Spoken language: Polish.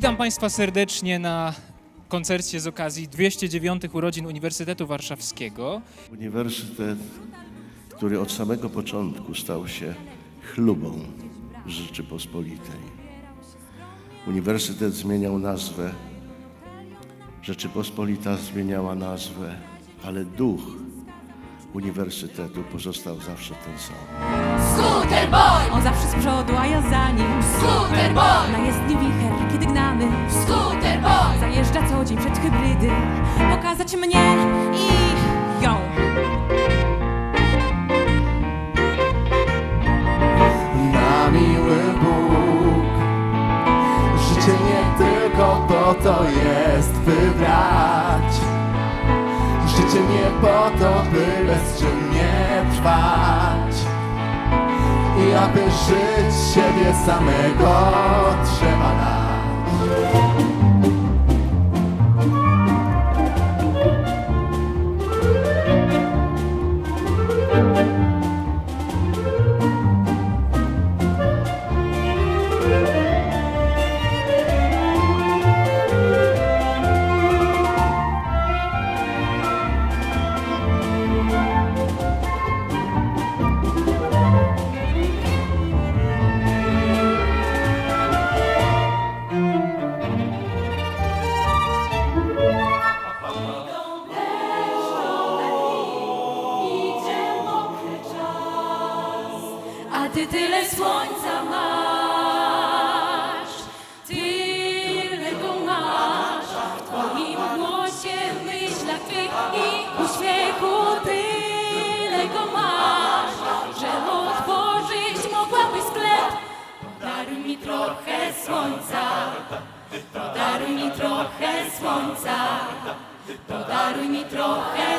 Państwa serdecznie na koncercie z okazji 209 urodzin Uniwersytetu Warszawskiego. Uniwersytet, który od samego początku stał się chlubą Rzeczypospolitej. Uniwersytet zmieniał nazwę, Rzeczypospolita zmieniała nazwę, ale duch uniwersytetu pozostał zawsze ten sam. Scooter boy, On zawsze z przodu, a ja za nim scooter boy, Na jezdni wicher, kiedy. Dzień przed hybrydy Pokazać mnie i ją na miły Bóg. Życie nie tylko po to jest wybrać. Życie nie po to, by bezczynnie trwać. I aby żyć siebie samego trzeba dać. Ty tyle słońca masz Tyle go masz. W twoim głosie, myślach twych i uśmiechu Tyle go masz Że otworzyć mogłabyś sklep. Podaruj mi trochę słońca Podaruj mi trochę słońca Podaruj mi trochę